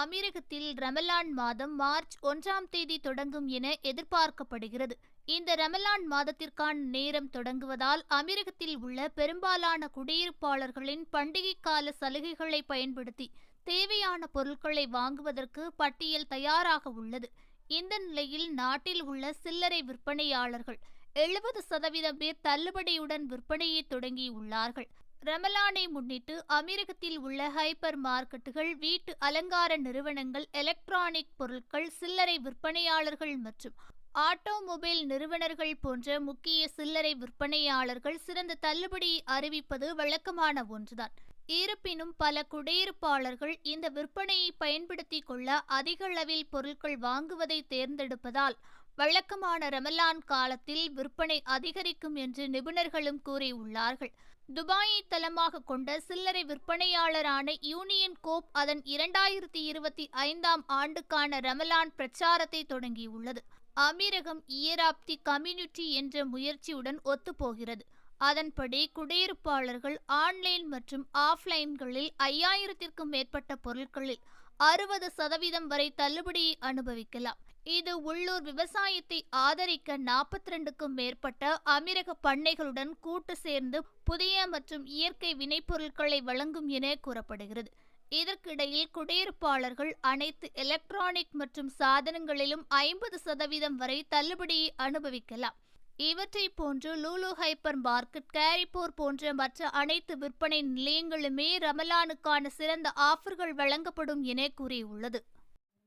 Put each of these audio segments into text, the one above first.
அமீரகத்தில் ரமலான் மாதம் மார்ச் ஒன்றாம் தேதி தொடங்கும் என எதிர்பார்க்கப்படுகிறது. இந்த ரமலான் மாதத்திற்கான நேரம் தொடங்குவதால் அமீரகத்தில் உள்ள பெரும்பாலான குடியிருப்பாளர்களின் பண்டிகை கால சலுகைகளை பயன்படுத்தி தேவையான பொருட்களை வாங்குவதற்கு பட்டியல் தயாராக உள்ளது. இந்த நிலையில் நாட்டில் உள்ள சில்லறை விற்பனையாளர்கள் எழுபது சதவீதம் பேர் தள்ளுபடியுடன் விற்பனையை தொடங்கியுள்ளார்கள். ரமலானை முன்னிட்டு அமீரகத்தில் உள்ள ஹைப்பர் மார்க்கெட்டுகள் வீட்டு அலங்கார நிறுவனங்கள் எலக்ட்ரானிக் பொருட்கள் சில்லறை விற்பனையாளர்கள் மற்றும் ஆட்டோமொபைல் நிறுவனர்கள் போன்ற முக்கிய சில்லறை விற்பனையாளர்கள் சிறந்த தள்ளுபடியை அறிவிப்பது வழக்கமான ஒன்றுதான். இருப்பினும் பல குடியிருப்பாளர்கள் இந்த விற்பனையை பயன்படுத்திக் கொள்ள அதிக அளவில் பொருட்கள் வாங்குவதை தேர்ந்தெடுப்பதால் வழக்கமான ரமலான் காலத்தில் விற்பனை அதிகரிக்கும் என்று நிபுணர்களும் கூறியுள்ளார்கள். துபாயை தளமாக கொண்ட சில்லறை விற்பனையாளரான யூனியன் கோப் அதன் இரண்டாயிரத்தி இருபத்தி ஐந்தாம் ஆண்டுக்கான ரமலான் பிரச்சாரத்தை தொடங்கியுள்ளது. அமீரகம் இயராப்தி கம்யூனிட்டி என்ற முயற்சியுடன் ஒத்துப்போகிறது. அதன்படி குடியிருப்பாளர்கள் ஆன்லைன் மற்றும் ஆஃப்லைன்களில் ஐயாயிரத்திற்கும் மேற்பட்ட பொருட்களில் அறுபது சதவீதம் வரை தள்ளுபடியை அனுபவிக்கலாம். இது உள்ளூர் விவசாயத்தை ஆதரிக்க நாற்பத்தி ரெண்டுக்கும் மேற்பட்ட அமீரக பண்ணைகளுடன் கூட்டு சேர்ந்து புதிய மற்றும் இயற்கை வினைப்பொருட்களை வழங்கும் என கூறப்படுகிறது. இதற்கிடையில் குடியிருப்பாளர்கள் அனைத்து எலக்ட்ரானிக் மற்றும் சாதனங்களிலும் ஐம்பது சதவீதம் வரை தள்ளுபடியை அனுபவிக்கலாம். இவற்றை போன்று லூலு ஹைப்பர் மார்க்கெட் கேரிப்போர் போன்ற மற்ற அனைத்து விற்பனை நிலையங்களுமே ரமலானுக்கான சிறந்த ஆஃபர்கள் வழங்கப்படும் என கூறியுள்ளது.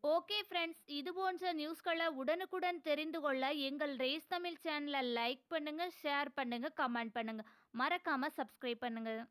ஓகே ஃப்ரெண்ட்ஸ் இது போன்ற நியூஸ்களை உடனுக்குடன் தெரிந்து கொள்ள எங்கள் ரேஸ் தமிழ் சேனலை லைக் பண்ணுங்கள் ஷேர் பண்ணுங்கள் கமெண்ட் பண்ணுங்கள் மறக்காமல் சப்ஸ்கிரைப் பண்ணுங்கள்